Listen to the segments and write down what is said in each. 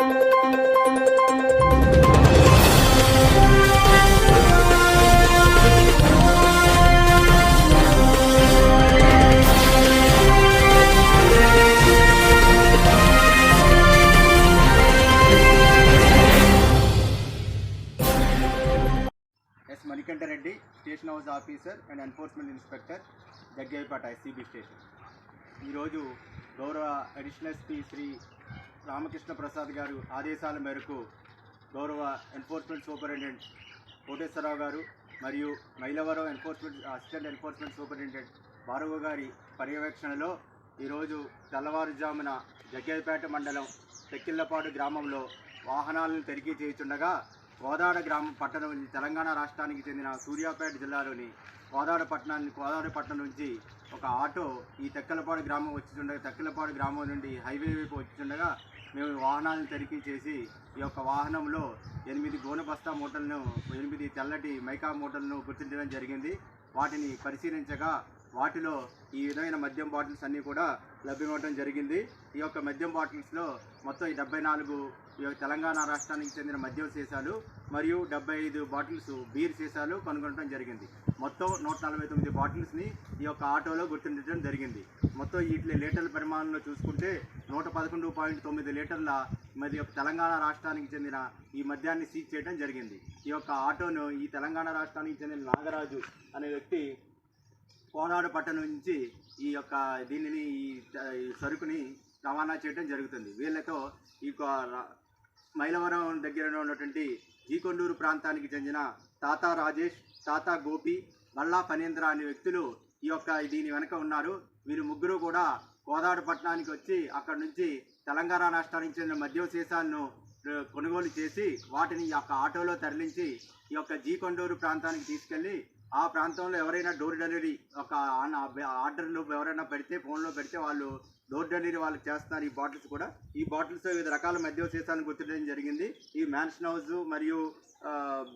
S Manikanta Reddy station house officer and enforcement inspector Daggepeta SCB station ఈరోజు గౌరవ additional SP Shri Ramakrishna Prasad గారు ఆదేశాల మేరకు గౌరవ ఎన్ఫోర్స్మెంట్ సూపరింటెండెంట్ కోటేశ్వరరావు గారు మరియు Mylavaram enforcement assistant enforcement superintendent Bhargava గారి పర్యవేక్షణలో ఈరోజు తెల్లవారుజామున జగ్గేపేట మండలం తెక్కిళ్ళపాడు గ్రామంలో వాహనాలను తనిఖీ చేయుచుండగా కోదాడ గ్రామం పట్టణం నుంచి తెలంగాణ రాష్ట్రానికి చెందిన సూర్యాపేట జిల్లాలోని కోదాడ పట్టణాన్ని కోదాడ పట్టణం నుంచి ఒక ఆటో ఈ తెక్కలపాడు గ్రామం వచ్చిండగా తెక్కలపాడు గ్రామం నుండి హైవే వైపు వచ్చిండగా మేము వాహనాలను తనిఖీ చేసి ఈ యొక్క వాహనంలో ఎనిమిది గోనె బస్తా మూటలను ఎనిమిది తెల్లటి మైకా మూటలను గుర్తించడం జరిగింది. వాటిని పరిశీలించగా వాటిలో ఈ విధమైన మద్యం బాటిల్స్ అన్నీ కూడా లభ్యమవడం జరిగింది. ఈ యొక్క మద్యం బాటిల్స్లో మొత్తం డెబ్బై నాలుగు తెలంగాణ రాష్ట్రానికి చెందిన మద్యం సీసాలు మరియు డెబ్బై ఐదు బాటిల్స్ బీర్ సీసాలు కనుగొనడం జరిగింది. మొత్తం నూట నలభై తొమ్మిది బాటిల్స్ని ఈ యొక్క ఆటోలో గుర్తించడం జరిగింది. మొత్తం వీటి లీటర్ల పరిమాణంలో చూసుకుంటే నూట పదకొండు పాయింట్ తొమ్మిది లీటర్ల మరి యొక్క తెలంగాణ రాష్ట్రానికి చెందిన ఈ మద్యాన్ని సీజ్ చేయడం జరిగింది. ఈ యొక్క ఆటోను ఈ తెలంగాణ రాష్ట్రానికి చెందిన నాగరాజు అనే వ్యక్తి కోనాడు పట్టణం నుంచి ఈ యొక్క దీనిని ఈ సరుకుని రవాణా చేయడం జరుగుతుంది. వీళ్ళతో ఈ యొక్క మైలవరం దగ్గర ఉన్నటువంటి జీకొండూరు ప్రాంతానికి చెందిన తాతా రాజేష్ తాతా గోపి మల్లా ఫణేంద్ర అనే వ్యక్తులు ఈ యొక్క దీని వెనక ఉన్నారు. వీరు ముగ్గురు కూడా కోదాడు పట్టణానికి వచ్చి అక్కడ నుంచి తెలంగాణ రాష్ట్రానికి చెందిన మద్యం సీసాలను కొనుగోలు చేసి వాటిని ఈ యొక్క ఆటోలో తరలించి ఈ యొక్క జీకొండూరు ప్రాంతానికి తీసుకెళ్ళి ఆ ప్రాంతంలో ఎవరైనా డోర్ డెలివరీ ఒక ఆర్డర్లు ఎవరైనా పెడితే ఫోన్లో పెడితే వాళ్ళు డోర్ డెలివరీ వాళ్ళకి చేస్తున్నారు ఈ బాటిల్స్ కూడా. ఈ బాటిల్స్ వివిధ రకాల మద్యం సీసాలను గుర్తించడం జరిగింది. ఈ మ్యాన్షన్ హౌస్ మరియు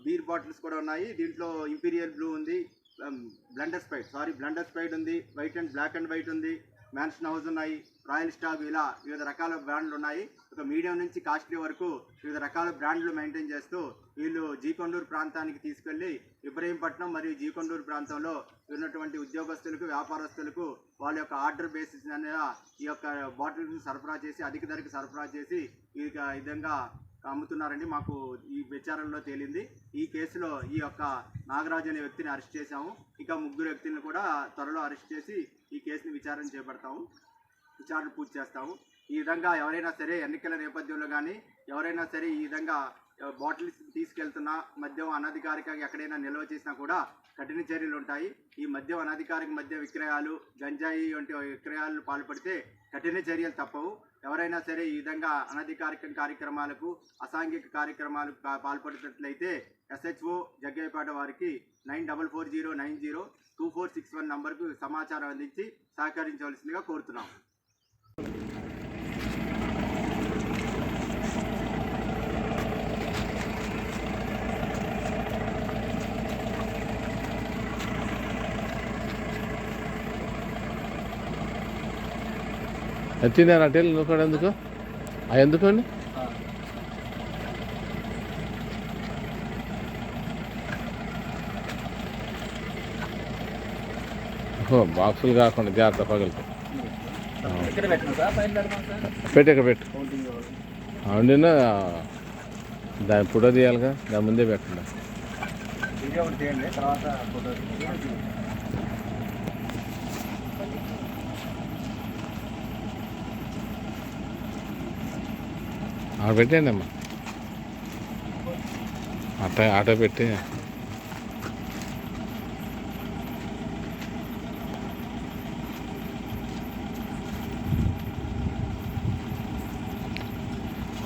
బీర్ బాటిల్స్ కూడా ఉన్నాయి. దీంట్లో ఇంపీరియల్ బ్లూ ఉంది బ్లండర్ స్పైడ్ సారీ బ్లండర్ స్పైడ్ ఉంది white and black and white ఉంది మ్యాన్షన్ హౌస్ ఉన్నాయి. రాయల్ స్టాగ్ ఇలా వివిధ రకాల బ్రాండ్లు ఉన్నాయి. ఒక మీడియం నుంచి కాస్ట్లీ వరకు వివిధ రకాల బ్రాండ్లు మెయింటైన్ చేస్తూ వీళ్ళు జీకొండూరు ప్రాంతానికి తీసుకెళ్ళి ఇబ్రహీంపట్నం మరియు జీకొండూరు ప్రాంతంలో ఉన్నటువంటి ఉద్యోగస్తులకు వ్యాపారస్తులకు వాళ్ళ యొక్క ఆర్డర్ బేసిస్ అనేది ఈ యొక్క బాటిల్ని సరఫరా చేసి అధిక ధరకు సరఫరా చేసి ఈ విధంగా అమ్ముతున్నారని మాకు ఈ విచారణలో తేలింది. ఈ కేసులో ఈ యొక్క నాగరాజు అనే వ్యక్తిని అరెస్ట్ చేశాము. ఇంకా ముగ్గురు వ్యక్తులను కూడా త్వరలో అరెస్ట్ చేసి ఈ కేసుని విచారణ చేపడతాము. విచారణ పూర్తి చేస్తాము. ఈ విధంగా ఎవరైనా సరే ఎన్నికల నేపథ్యంలో కానీ ఎవరైనా సరే ఈ విధంగా బాటిల్స్ తీసుకెళ్తున్నా మద్యం అనధికారికంగా ఎక్కడైనా నిల్వ చేసినా కూడా కఠిన చర్యలు ఉంటాయి. ఈ మద్యం అనధికారిక మద్య విక్రయాలు గంజాయి వంటి విక్రయాలు పాల్పడితే కఠిన చర్యలు తప్పవు. ఎవరైనా సరే ఈ విధంగా అనధికారిక కార్యక్రమాలకు అసాంఘిక కార్యక్రమాలకు పాల్పడినట్లయితే ఎస్హెచ్ఓ జగ్గయ్యపేట వారికి nine double four zero nine zero two four six one నంబర్కు సమాచారం అందించి సహకరించవలసిందిగా కోరుతున్నాం. ఎత్తిందా అటెల్ నువ్వు ఎందుకు? అవి ఎందుకు అండి బాక్సులు కాకుండా జాగ్రత్త పగలుతాయి పెట్టక పెట్టు. పెట్టు అవునా దాని ఫోటో తీయాలిగా దాని ముందే పెట్టండి వీడియో ఒకటి చేయండి తర్వాత ఫోటో ఆడ పెట్టండి అమ్మా అట్ట ఆటో పెట్టి.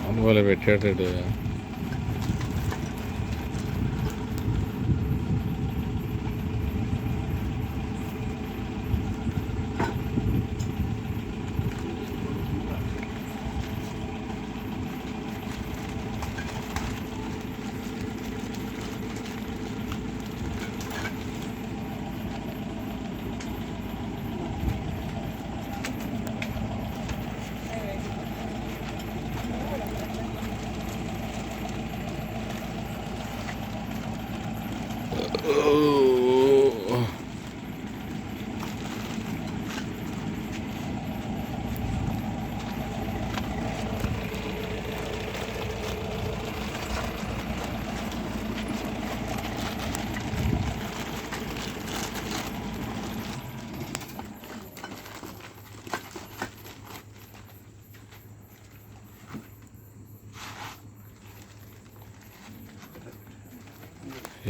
అనుకోలే పెట్టేటాడు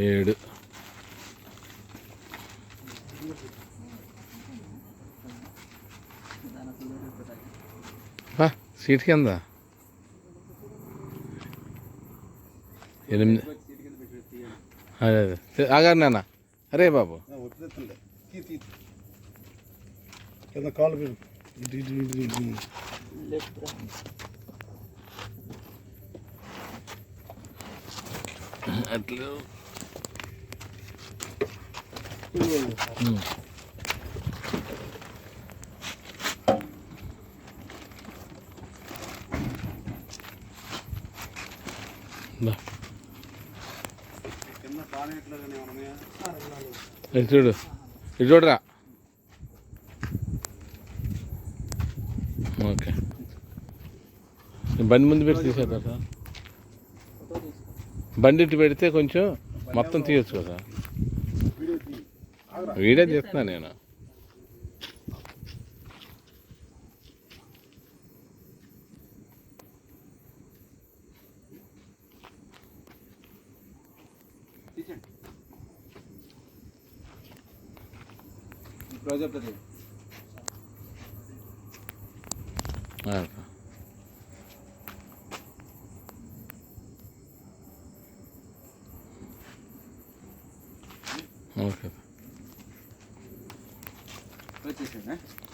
ఏడు బా సీట్ కింద ఎనిమిది సీట్ కింద పెట్టి తీయండి అదే అదే ఆగారు నాన్న అరే బాబు వదిలేస్తుండే తీ తీ కింద కాలు పెరు ఇటు ఇటు ఇటు ఇటు అట్లా చూడు. ఇటు చూడరా? ఓకే. బండి ముందు పెట్టి తీసేద్దా. సార్ బండి ఇటు పెడితే కొంచెం మొత్తం తీయచ్చు కదా. వీడియో చేస్తున్నా నేను. ఓకే. క్లోజప్ అది ఆ. ఓకే వచ్చేసేయండి